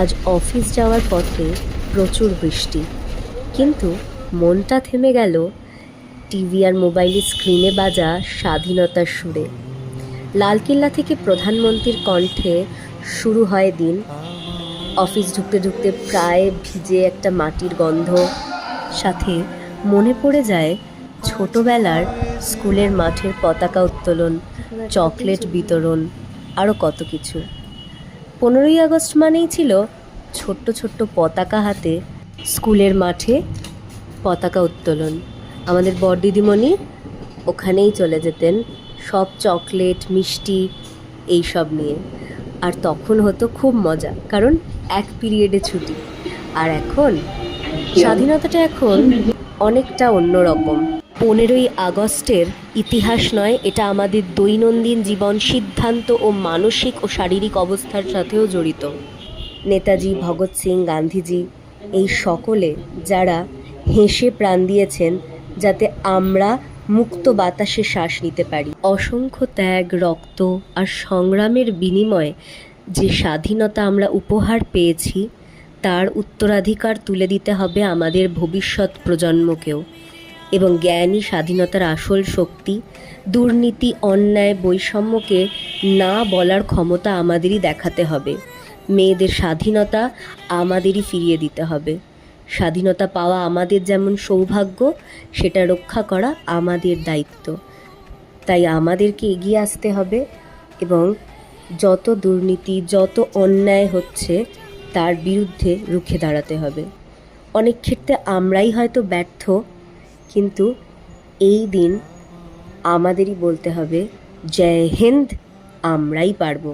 আজ অফিস যাওয়ার পথে প্রচুর বৃষ্টি। কিন্তু মনটা থেমে গেল টিভি আর মোবাইলের স্ক্রিনে বাজা স্বাধীনতার সুরে। লালকেল্লা থেকে প্রধানমন্ত্রীর কণ্ঠে শুরু হয় দিন। অফিস ঢুকতে ঢুকতে প্রায় ভিজে একটা মাটির গন্ধ। সাথে মনে পড়ে যায় ছোটবেলার স্কুলের মাঠের পতাকা উত্তোলন, চকলেট বিতরণ আরও কত কিছু। পনেরোই আগস্ট মানেই ছিল ছোট্ট ছোট্ট পতাকা হাতে স্কুলের মাঠে পতাকা উত্তোলন। আমাদের বড় দিদিমণি ওখানেই চলে যেতেন, সব চকলেট, মিষ্টি, এই সব নিয়ে। আর তখন হতো খুব মজা, কারণ এক পিরিয়ডে ছুটি। আর এখন, স্বাধীনতাটা এখন অনেকটা অন্যরকম। পনেরোই আগস্টের ইতিহাস নয়, এটা আমাদের দৈনন্দিন জীবন, সিদ্ধান্ত ও মানসিক ও শারীরিক অবস্থার সাথেও জড়িত। নেতাজি, ভগৎ সিং, গান্ধীজি, এই সকলে যারা হেসে প্রাণ দিয়েছেন যাতে আমরা মুক্ত বাতাসে শ্বাস নিতে পারি। অসংখ্য ত্যাগ, রক্ত আর সংগ্রামের বিনিময়ে যে স্বাধীনতা আমরা উপহার পেয়েছি তার উত্তরাধিকার তুলে দিতে হবে আমাদের ভবিষ্যৎ প্রজন্মকেও। এবং জ্ঞানী স্বাধীনতার আসল শক্তি, দুর্নীতি, অন্যায়, বৈষম্যকে না বলার ক্ষমতা আমাদেরই দেখাতে হবে। মেয়েদের স্বাধীনতা আমাদেরই ফিরিয়ে দিতে হবে। স্বাধীনতা পাওয়া আমাদের যেমন সৌভাগ্য, সেটা রক্ষা করা আমাদের দায়িত্ব। তাই আমাদেরকে এগিয়ে আসতে হবে এবং যত দুর্নীতি, যত অন্যায় হচ্ছে তার বিরুদ্ধে রুখে দাঁড়াতে হবে। অনেক ক্ষেত্রে আমরাই হয়তো ব্যর্থ, কিন্তু এই দিন আমাদেরই বলতে হবে, জয় হিন্দ, আমরাই পারব।